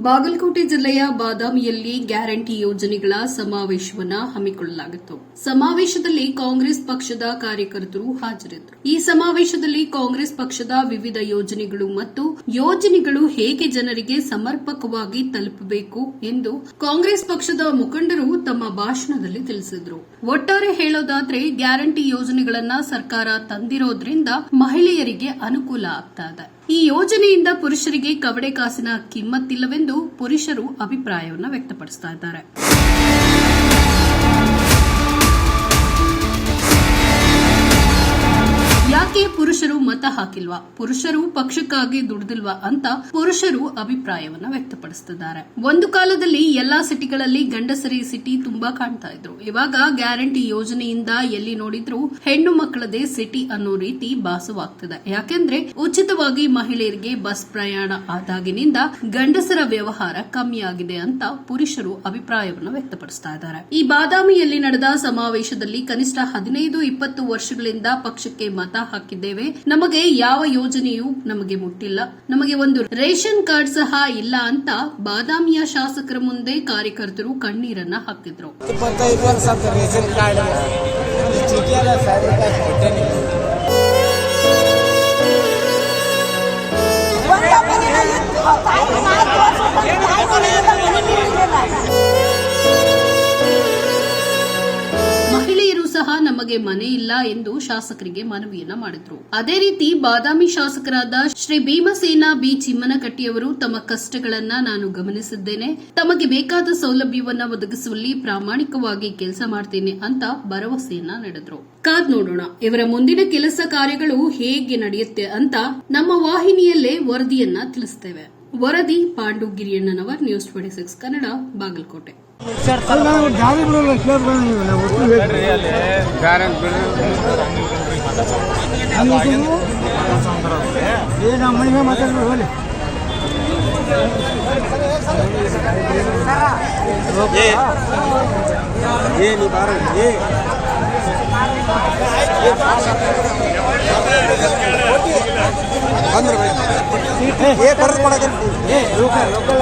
ಬಾಗಲಕೋಟೆ ಜಿಲ್ಲೆಯ ಬಾದಾಮಿಯಲ್ಲಿ ಗ್ಯಾರಂಟಿ ಯೋಜನೆಗಳ ಸಮಾವೇಶವನ್ನು ಹಮ್ಮಿಕೊಳ್ಳಲಾಗಿತ್ತು. ಸಮಾವೇಶದಲ್ಲಿ ಕಾಂಗ್ರೆಸ್ ಪಕ್ಷದ ಕಾರ್ಯಕರ್ತರು ಹಾಜರಿದ್ದರು. ಈ ಸಮಾವೇಶದಲ್ಲಿ ಕಾಂಗ್ರೆಸ್ ಪಕ್ಷದ ವಿವಿಧ ಯೋಜನೆಗಳು ಮತ್ತು ಯೋಜನೆಗಳು ಹೇಗೆ ಜನರಿಗೆ ಸಮರ್ಪಕವಾಗಿ ತಲುಪಬೇಕು ಎಂದು ಕಾಂಗ್ರೆಸ್ ಪಕ್ಷದ ಮುಖಂಡರು ತಮ್ಮ ಭಾಷಣದಲ್ಲಿ ತಿಳಿಸಿದರು. ಒಟ್ಟಾರೆ ಹೇಳೋದಾದ್ರೆ, ಗ್ಯಾರಂಟಿ ಯೋಜನೆಗಳನ್ನ ಸರ್ಕಾರ ತಂದಿರೋದ್ರಿಂದ ಮಹಿಳೆಯರಿಗೆ ಅನುಕೂಲ ಆಗ್ತಾ ಇದೆ. ಈ ಯೋಜನೆಯಿಂದ ಪುರುಷರಿಗೆ ಕವಡೆ ಕಾಸಿನ ಕಿಮ್ಮತ್ತಿಲ್ಲವೆಂದು ಪುರುಷರು ಅಭಿಪ್ರಾಯವನ್ನು ವ್ಯಕ್ತಪಡಿಸ್ತಾ ಇದ್ದಾರೆ. ಹಾಕಿಲ್ವಾ? ಪುರುಷರು ಪಕ್ಷಕ್ಕಾಗಿ ದುಡಿದಿಲ್ವಾ ಅಂತ ಪುರುಷರು ಅಭಿಪ್ರಾಯವನ್ನ ವ್ಯಕ್ತಪಡಿಸುತ್ತಿದ್ದಾರೆ ಒಂದು ಕಾಲದಲ್ಲಿ ಎಲ್ಲಾ ಸಿಟಿಗಳಲ್ಲಿ ಗಂಡಸರಿ ಸಿಟಿ ತುಂಬಾ ಕಾಣ್ತಾ ಇದ್ರು. ಇವಾಗ ಗ್ಯಾರಂಟಿ ಯೋಜನೆಯಿಂದ ಎಲ್ಲಿ ನೋಡಿದ್ರು ಹೆಣ್ಣು ಮಕ್ಕಳದೇ ಸಿಟಿ ಅನ್ನೋ ರೀತಿ ಭಾಸವಾಗ್ತಿದೆ. ಯಾಕೆಂದ್ರೆ ಉಚಿತವಾಗಿ ಮಹಿಳೆಯರಿಗೆ ಬಸ್ ಪ್ರಯಾಣ ಆದಾಗಿನಿಂದ ಗಂಡಸರ ವ್ಯವಹಾರ ಕಮ್ಮಿಯಾಗಿದೆ ಅಂತ ಪುರುಷರು ಅಭಿಪ್ರಾಯವನ್ನು ವ್ಯಕ್ತಪಡಿಸ್ತಾ ಇದ್ದಾರೆ. ಈ ಬಾದಾಮಿಯಲ್ಲಿ ನಡೆದ ಸಮಾವೇಶದಲ್ಲಿ ಕನಿಷ್ಠ ಹದಿನೈದು, ಇಪ್ಪತ್ತು ವರ್ಷಗಳಿಂದ ಪಕ್ಷಕ್ಕೆ ಮತ ಹಾಕಿದ್ದೇವೆ. ನಮಗೆ ಯಾವ ಯೋಜನೆಯೂ ನಮಗೆ ಮುಟ್ಟಿಲ್ಲ. ನಮಗೆ ಒಂದು ರೇಷನ್ ಕಾರ್ಡ್ ಸಹ ಇಲ್ಲ ಅಂತ ಬಾದಾಮಿಯ ಶಾಸಕರ ಮುಂದೆ ಕಾರ್ಯಕರ್ತರು ಕಣ್ಣೀರನ್ನ ಹಾಕಿದ್ರು. ನಮಗೆ ಮನೆ ಇಲ್ಲ ಎಂದು ಶಾಸಕರಿಗೆ ಮನವಿಯನ್ನ ಮಾಡಿದ್ರು. ಅದೇ ರೀತಿ ಬಾದಾಮಿ ಶಾಸಕರಾದ ಶ್ರೀ ಭೀಮಸೇನ ಬಿ ಚಿಮ್ಮನಕಟ್ಟಿಯವರು ತಮ್ಮ ಕಷ್ಟಗಳನ್ನ ನಾನು ಗಮನಿಸಿದ್ದೇನೆ. ತಮಗೆ ಬೇಕಾದ ಸೌಲಭ್ಯವನ್ನ ಒದಗಿಸುವಲ್ಲಿ ಪ್ರಾಮಾಣಿಕವಾಗಿ ಕೆಲಸ ಮಾಡ್ತೇನೆ ಅಂತ ಭರವಸೆಯನ್ನ ನಡೆದ್ರು. ಕಾದ್ ನೋಡೋಣ. ಇವರ ಮುಂದಿನ ಕೆಲಸ ಕಾರ್ಯಗಳು ಹೇಗೆ ನಡೆಯುತ್ತೆ ಅಂತ ನಮ್ಮ ವಾಹಿನಿಯಲ್ಲೇ ವರದಿಯನ್ನ ತಿಳಿಸ್ತೇವೆ. ವರದಿ Pandugiriyannavar news twenty six Kannada, Bagalkote. ಅಲ್ಲ ನಾವು ಗಾಡಿ ಬಿಡೋಲ್ಲ ಕೇಳ್ಕೊಂಡು ನೀವು ನಾವು ಒಟ್ಟು ಹೇಳ್ತೀವಿ. ಅಲ್ಲಿ ನೀವು ಏ ನಮ್ಮ ಮನೆ ಮೇಲೆ ಮಾತಾಡ್ಬೇಡಿ ಹೋಗ್ಲಿ ಏನು ಬಾರ ಏ ಬಂದ್ರೆ ಏ ಕರೆದು ಕೊಡೋದು ಏ ಲೋಕಲ್ ಲೋಕಲ್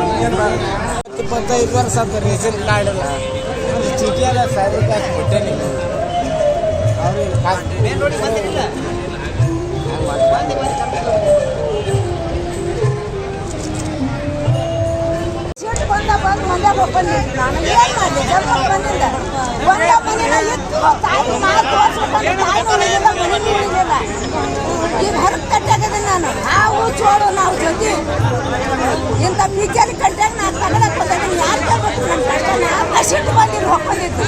ಇಪ್ಪತ್ತೈದು ವರ್ಷ ಅಂತ ರೇಷನ್ ಕಾರ್ಡ್ ಇಲ್ಲ ಚೀಟಿ ಎಲ್ಲ ಸಾವಿರ ರೂಪಾಯಿ ಕೊಟ್ಟೇನೆ. ಅವ್ರಿಗೆ ಕಾಸು ಬಂದು ಮಂದ್ಯಾಗ ಒಪ್ಪಂದಿದ್ದು ನಾನು. ಏನ್ ಮಾಡ್ಲಿ ಜಲ್ದಿ ಬಂದಿಲ್ಲ ಒಂದ ಮನೆನ ಇತ್ತು. ತಾಯಿ ತಾಯಿ ನೋಡಿಲ್ಲ ಮನೆ ನೋಡಿಲ್ಲ ಈಗ ಹೊರಗೆ ಕಟ್ಟಾಗದ ನಾನು, ನಾವು ಚೋಡು ನಾವು ಜೊತೆ. ಇಂಥ ಪಿಚರ್ ಕಟ್ಟಾಗ ನಾನು ತಗೊಳಕ್ ಬಂದಿದ್ದೀನಿ ಯಾರು ತಗೋಬೇಕು ನನ್ನ ಕಷ್ಟನ ಆ ಸಿಟ್ಟು ಬಂದಿಲ್ಲ ಒಪ್ಪಂದಿದ್ದು